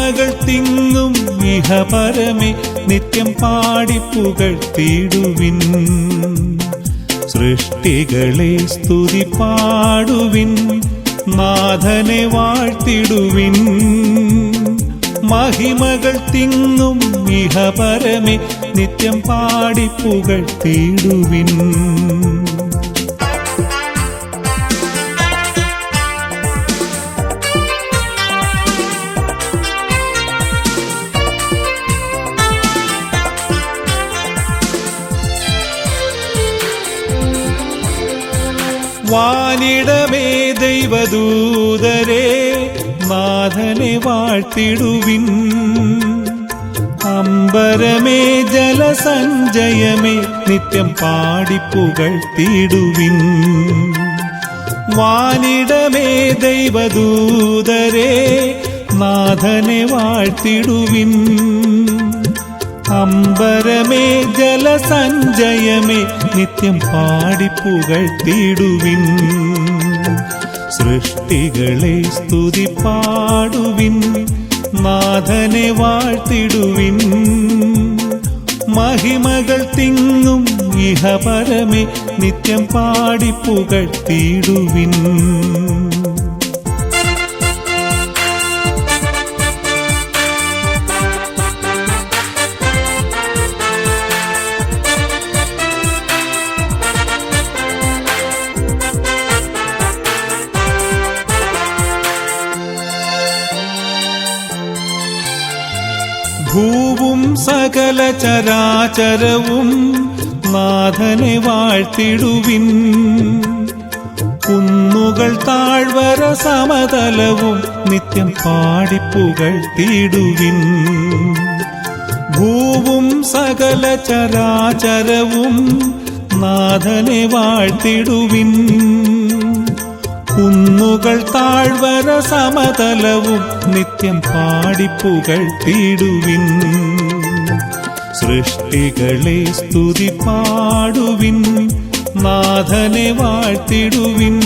മഹിമകൾ തിങ്ങും ഇഹപരമെ നിത്യം പാടിപ്പുകൾ തീടുവിൻ സൃഷ്ടികളെ സ്തുതി പാടുവിൻ നാഥനെ വാഴ്ത്തിടുവിൻ മഹിമകൾ തിങ്ങും ഇഹപരമെ നിത്യം പാടിപ്പുകഴ്ത്തിടുവിൻ വാനിടമേ ദൈവദൂതരെ മാധനെ വാഴ്ത്തിടുവിൻ. അമ്പരമേ ജലസഞ്ചയമേ നിത്യം പാടിപ്പുകഴ്ത്തിടുവിൻ വാനിടമേ ദൈവദൂതരെ നാഥനെ വാഴ്ത്തിടുവിൻ. അമ്പരമേ ജലസഞ്ചയമേ നിത്യം പാടിപ്പുകഴ്ത്തിടുവിൻ സൃഷ്ടികളെ സ്തുതി പാടുവിൻ നാഥനെ വാഴ്ത്തിടുവിൻ. മഹിമകൾ തിങ്ങും ഇഹപരമേ നിത്യം പാടിപ്പുകഴ്ത്തിടുവിൻ ഭൂവും ചരാചരവും നാഥനെ വാഴ്ത്തിടുവിൻ. കുന്നുകൾ താഴ്വര സമതലവും നിത്യം പാടിപ്പുകൾ തീടുവിൻ. ഭൂവും സകല ചരാചരവും നാഥനെ വാഴ്ത്തിടുവിൻ. കുന്നുകൾ താഴ്വര സമതലവും നിത്യം പാടിപ്പുകഴ്ത്തിടുവിൻ സൃഷ്ടികളെ സ്തുതി പാടുവിൻ നാഥനെ വാഴ്ത്തിടുവിൻ.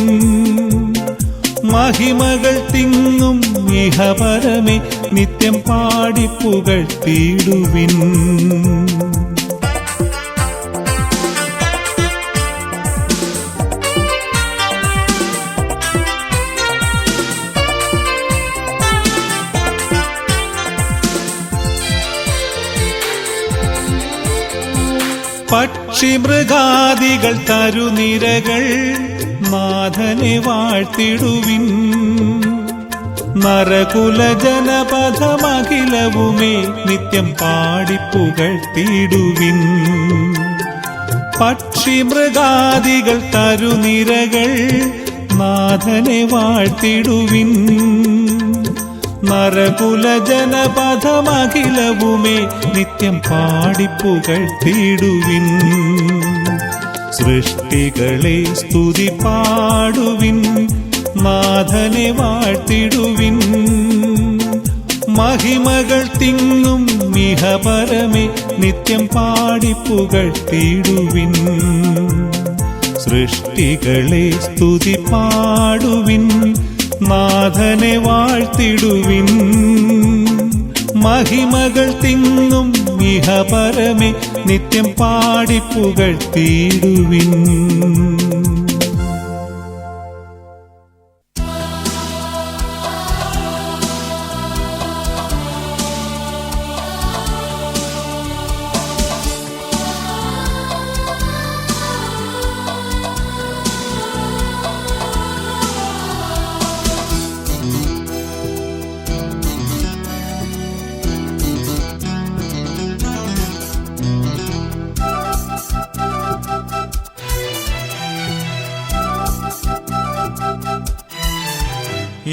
മഹിമകൾ തിങ്ങും ഇഹപരമേ നിത്യം പാടിപ്പുകഴ്ത്തിടുവിൻ പക്ഷിമൃഗാദികൾ തരുനിരകൾ നാഥനെ വാഴ്ത്തിടുവിൻ. നരകുല ജനപഥമഖിലവുമേ നിത്യം പാടിപ്പുകഴ്ത്തിടുവിൻ. പക്ഷിമൃഗാദികൾ തരുനിരകൾ നാഥനെ വാഴ്ത്തിടുവിൻ. നരകുല ജനപഥമഖിലവുമേ നിത്യം തീടുവിൻ. സൃഷ്ടികളെ സ്തുതി പാടുവിൻ മാധനെ വാഴ്ത്തിടുവിൻ. മഹിമകൾ തിങ്ങും മിഹപരമേ നിത്യം പാടിപ്പുകൾ തീടുവിൻ. സൃഷ്ടികളെ സ്തുതി പാടുവിൻ നാഥനെ വാഴ്ത്തിടുവിൻ. മഹിമകൾ തിങ്ങും ഇഹപരമേ നിത്യം പാടിപ്പുകഴ്ത്തിടുവിൻ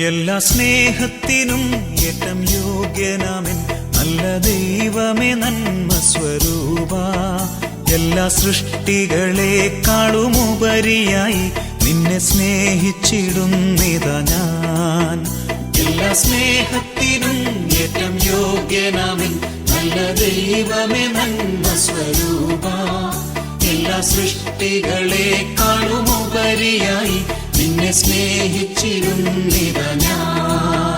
എല്ലാ സ്നേഹത്തിനും ഏറ്റം യോഗ്യനാമൻ നല്ല ദൈവമേ നന്മ സ്വരൂപ. എല്ലാ സൃഷ്ടികളെക്കാളും ഉപരിയായി നിന്നെ സ്നേഹിച്ചിടുന്നിതാ ഞാൻ. എല്ലാ സ്നേഹത്തിനും ഏറ്റം യോഗ്യനാമൻ നല്ല ദൈവമേ നന്മ സ്വരൂപ. എല്ലാ സൃഷ്ടികളെക്കാളും ഉപരിയായി നിന്നെ സ്നേഹിച്ചിരുന്നിത ഞാൻ.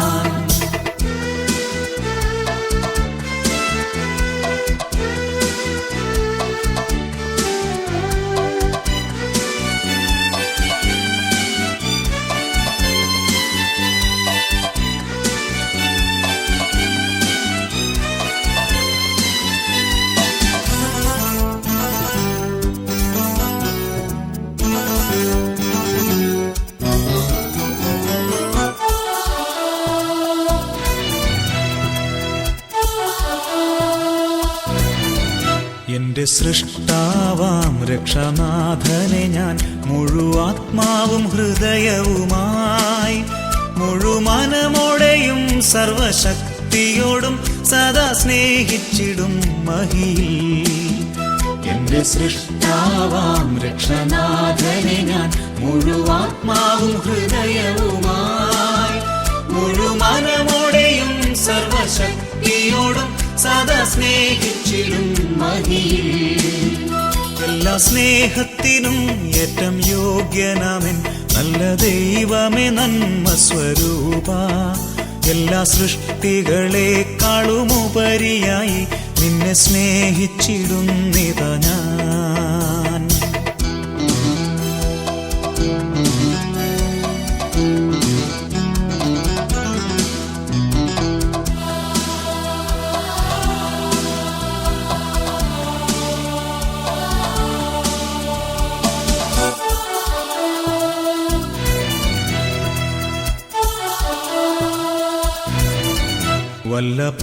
സൃഷ്ടാവാം രക്ഷനാഥനെ ഞാൻ. മുഴുവാത്മാവും ഹൃദയവുമായി. മുഴുമനമോടെയും സർവശക്തിയോടും സദാ സ്നേഹിച്ചിടും മഹിയിൽ എന്റെ സൃഷ്ടാവാം രക്ഷനാഥനെ ഞാൻ. മുഴുവാത്മാവും ഹൃദയവുമായി. മുഴുമനമോടെയും സർവശക്തിയോടും സദാ സ്നേഹിച്ചിടും മഹിയിൽ എല്ലാ സ്നേഹത്തിനും ഏറ്റം യോഗ്യനാമൻ. നല്ല ദൈവമേ നന്മ സ്വരൂപ. എല്ലാ സൃഷ്ടികളെക്കാളും ഉപരിയായി നിന്നെ സ്നേഹിച്ചിടുന്നിത ഞാൻ.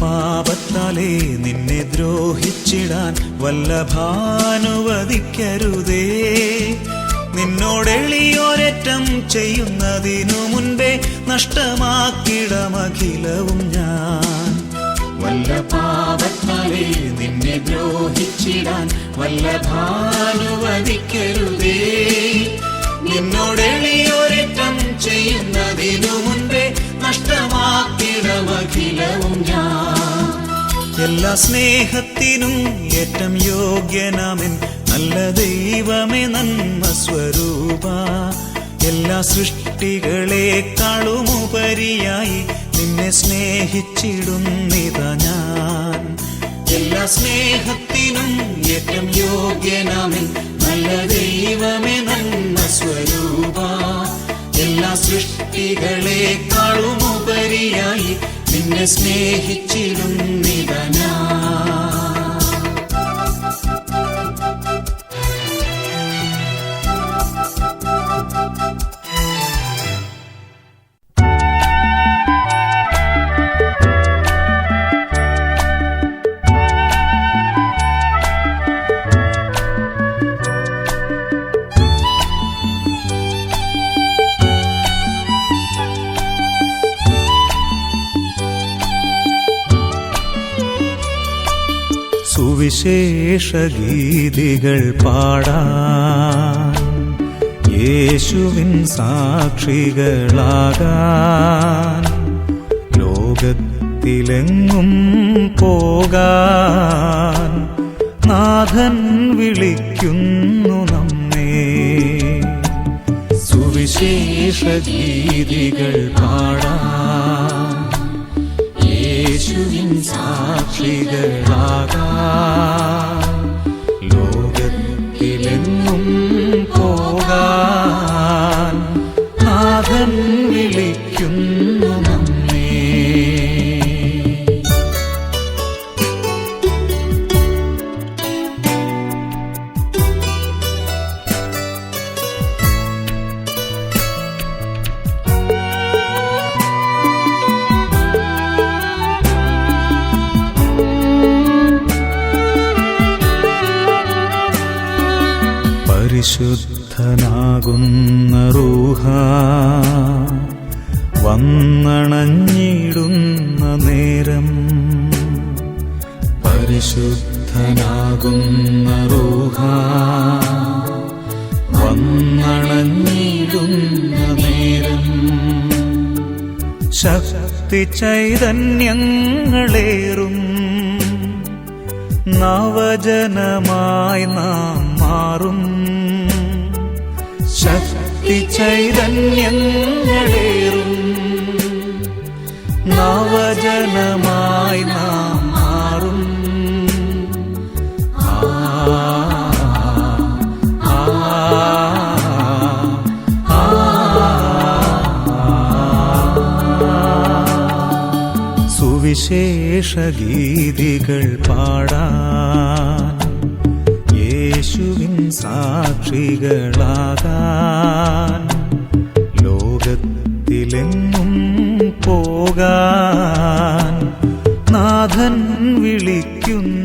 പാപത്താലേ നിന്നെ ദ്രോഹിച്ചിടാൻ വല്ല ഭാനുവദിക്കരുതേ നിന്നോടെളിയോരറ്റം ചെയ്യുന്നതിനു മുൻപേ നഷ്ടമാക്കിടമഖിലവും ഞാൻ. വല്ല പാപത്താലേ നിന്നെ ദ്രോഹിച്ചിടാൻ വല്ല ഭാനുവദിക്കരുതേ നിന്നോടെളിയോരറ്റം ചെയ്യുന്നതിനു എല്ലാ സ്നേഹത്തിനും ഏറ്റം യോഗ്യനാമൻ നല്ല ദൈവമേ നന്മ സ്വരൂപ. എല്ലാ സൃഷ്ടികളെക്കാളും ഉപരിയായി നിന്നെ സ്നേഹിച്ചിടുന്നിത ഞാൻ. എല്ലാ സ്നേഹത്തിനും ഏറ്റം യോഗ്യനാമൻ നല്ല ദൈവമേ നന്മ സ്വരൂപ. എല്ലാ സൃഷ്ടികളെക്കാളും ഉപരിയായി നിന്നെ സ്നേഹിച്ചിടുന്നിത ഞാൻ സുവിശേഷ ഗീതികൾ പാടാൻ യേശുവിൻ സാക്ഷികളാകാൻ ലോകത്തിലെങ്ങും പോകാൻ നാഥൻ വിളിക്കുന്നു നമ്മെ. സുവിശേഷഗീതികൾ പാടാൻ യേശുവിൻ സാക്ഷികളാകാൻ പരിശുദ്ധനാകുന്ന റൂഹ വന്നണഞ്ഞിടുന്ന നേരം. പരിശുദ്ധനാകുന്ന റൂഹ വന്നണഞ്ഞിടുന്ന നേരം. ശക്തി ചൈതന്യങ്ങളേറും നവജനമായി നാം മാറും. ശക്തി ചൈതന്യങ്ങളേറും നവജനമായി നാം മാറും. സുവിശേഷ ഗീതികൾ പാടാൻ സാക്ഷികളാകാൻ ലോകത്തിലെങ്ങും പോകാൻ നാഥൻ വിളിക്കുന്നു.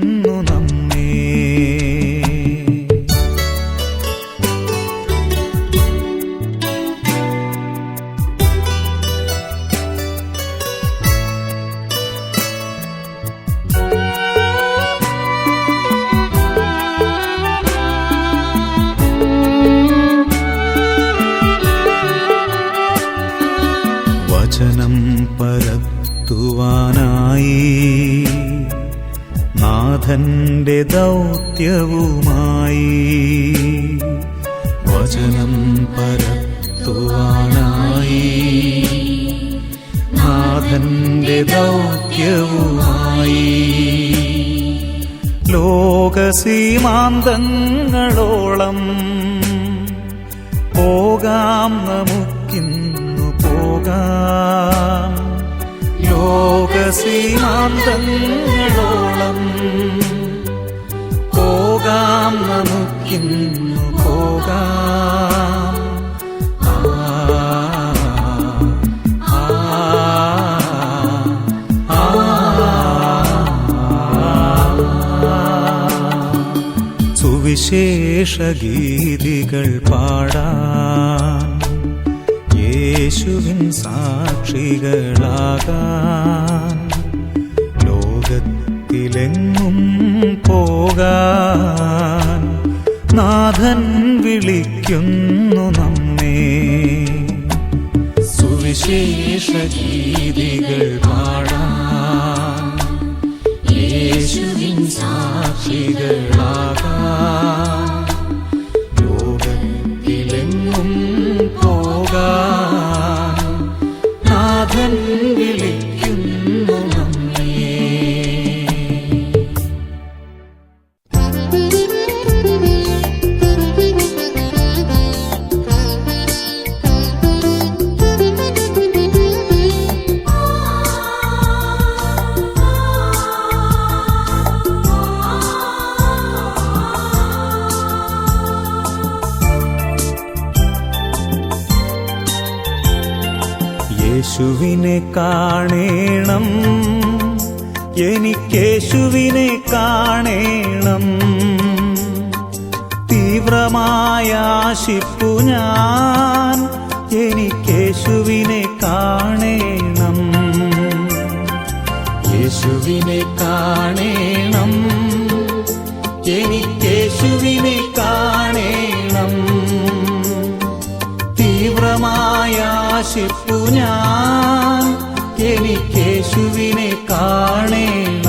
ലോകസീമാന്തങ്ങളോളം പോകാം നമുക്കിന്നു പോകാം. ആ, ആ, ആ, ആ. സുവിശേഷ ഗീതികൾ പാടാൻ യേശുവിൻ സാക്ഷികളാകാൻ പോകാൻ നാഥൻ വിളിക്കുന്നു നമ്മേ. സുവിശേഷ ഗീതികൾ യേശുവിനെ കാണേണം. എനിക്കേശുവിനെ കാണേണം. തീവ്രമായ ആശിപ്പു ഞാൻ എനിക്കേശുവിനെ കാണേണം. യേശുവിനെ കാണേണം. എനിക്കേശുവിനെ കാണേണം. ആശിപ്പു ഞാൻ. എനിക്കേശുവിനെ കാണേണം.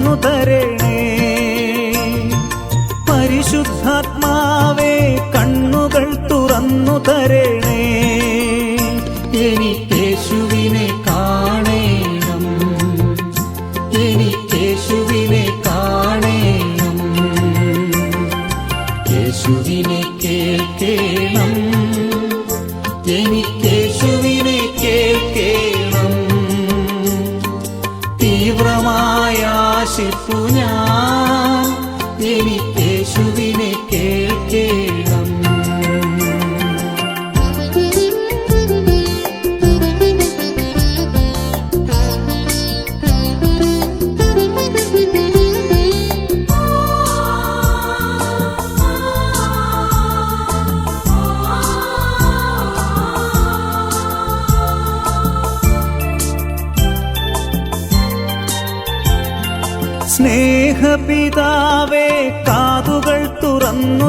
തുറന്നു തരണേ. പരിശുദ്ധാത്മാവേ കണ്ണുകൾ തുറന്നു തരണേ. എനിക്കേശുവിനെ കാണേണം. എനിക്കേശുവിനെ കാണേണം. യേശുവിനെ കേൾക്കേണം. എനിക്കേശുവിനെ ആശിപ്പു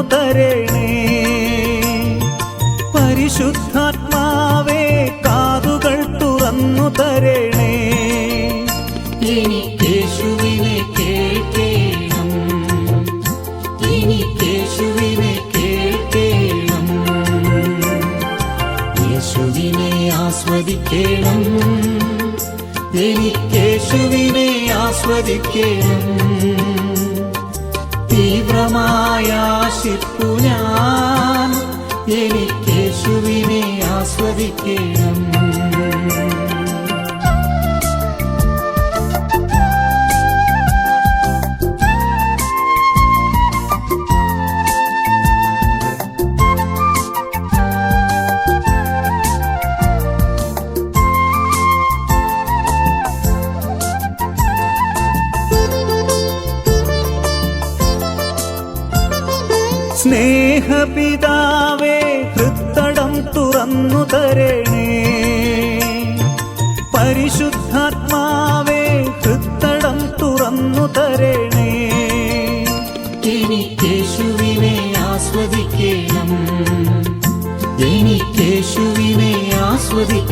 തരണേ. പരിശുദ്ധാത്മാവേ കാതുകൾ തുറന്നു തരണേ. എനിക്കേശുവിനെ കേൾക്കേണം. യേശുവിനെ ആസ്വദിക്കണം. എനിക്കേശുവിനെ ആസ്വദിക്കണം. തീവ്രമായ ഞാൻ ഞാൻ. എനിക്കേശുവിനെ ആസ്വദിക്കണം.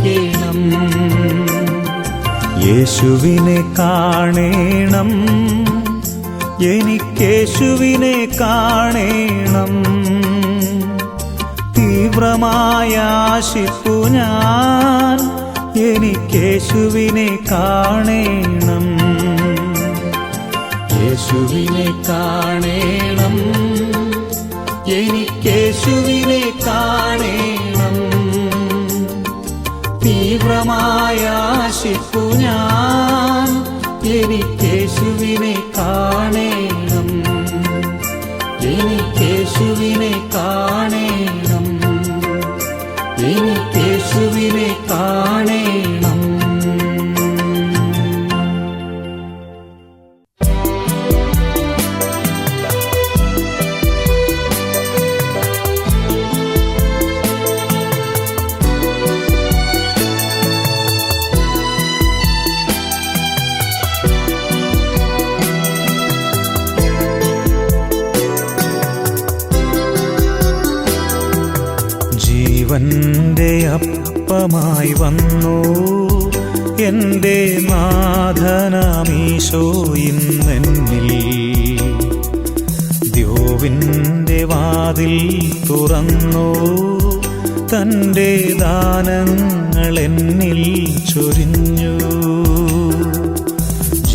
ആസ്വദിക്കണം യേശുവിനെ കാണേണം. എനിക്കേശുവിനെ കാണേണം. തീവ്രമായ ആശിപ്പു ഞാൻ എനിക്കേശുവിനെ കാണേണം. യേശുവിനെ കാണേണം. എനിക്കേശുവിനെ കാണേണം. തീവ്രമായ ആശിപ്പു ഞാൻ. എനിക്കേശുവിനെ കാണേണം. എനിക്കേശുവിനെ കാണേണം. എനിക്കേശുവിനെ കാണേണം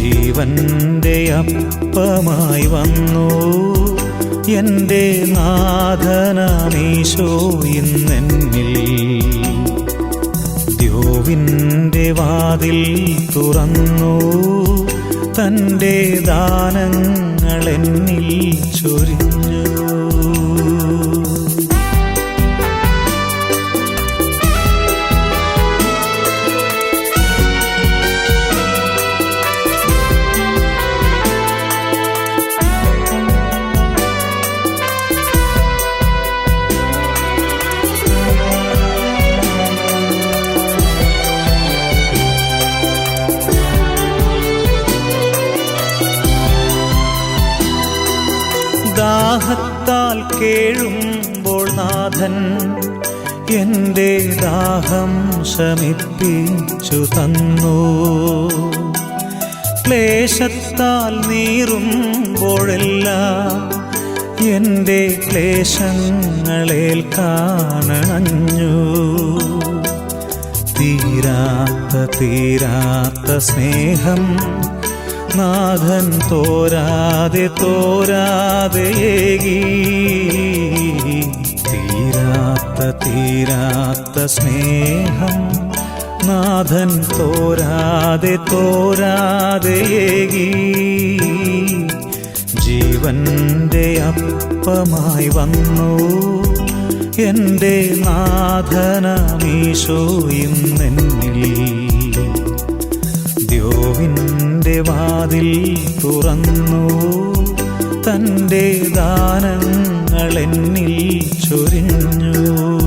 ജീവന്റെ അപ്പമായി വന്നു. എന്റെ നാഥനാമീശോ ഇന്നെന്നിൽ. ദ്യോവിന്റെ വാതിൽ തുറന്നു. തന്റെ ദാനങ്ങളെന്നിൽ ചൊരിഞ്ഞു. കേഴുമ്പോൾ നാഥൻ എന്റെ ദാഹം ശമിപ്പിച്ചു തന്നു. ക്ലേശത്താൽ നീറുമ്പോഴെല്ലാം എന്റെ ക്ലേശങ്ങളേൽക്കാനണഞ്ഞു തീരാത്ത തീരാത്ത സ്നേഹം നാഥൻ തോരാതെ തോരാതെ ഏകി. തീരാത്ത തീരാത്ത സ്നേഹം നാഥൻ തോരാതെ തോരാതെ ഏകി. ജീവന്റെ അപ്പമായി വന്നു. എന്റെ നാഥനമീശോ ഇന്നെന്നിൽ. ദ്യോവിന്റെ വാതിൽ തുറന്നു. തന്റെ ദാനങ്ങൾ എന്നിൽ ചൊരിഞ്ഞു.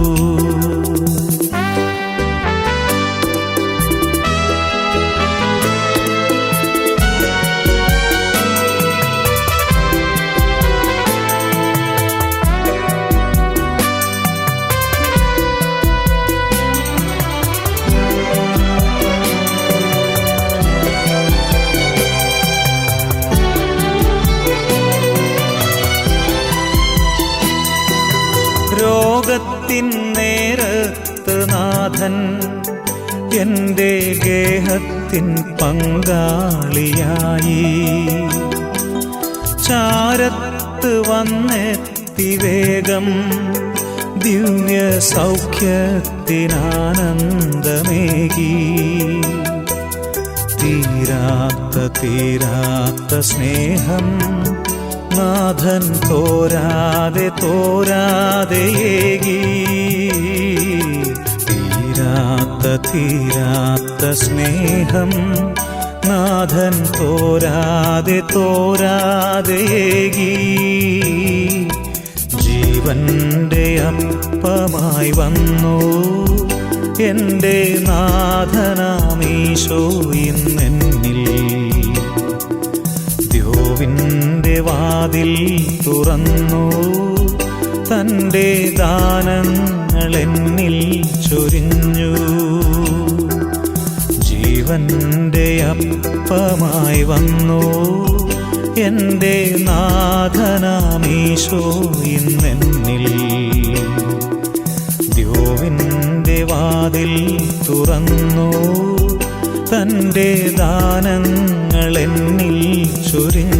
എന്റെ ഗേഹത്തിൻ പങ്കാളിയായി. ചാരത്ത് വന്നെത്തി വേഗം ദിവ്യ സൗഖ്യത്തിനാനന്ദമേകി. തീരാത്ത തീരാത്ത സ്നേഹം നാഥൻ തോരാതെ തോരാതെ ഏകി. തീരാത്ത സ്നേഹം നാഥൻ തോരാതെ തോരാതെ ഏകി. ജീവന്റെ അപ്പമായി വന്നു. എന്റെ നാഥനാമീശോ ഇന്നെന്നിൽ. ദ്യോവിന്റെ വാതിൽ തുറന്നു. തന്റെ ദാനങ്ങൾ എന്നിൽ ചൊരിഞ്ഞു. ജീവന്റെ അപ്പമായി വന്നു. എന്റെ നാഥനാമീശോ ഇന്നെന്നിൽ. ദ്യോവിന്റെ വാതിൽ തുറന്നു. തന്റെ ദാനങ്ങൾ എന്നിൽ ചൊരിഞ്ഞു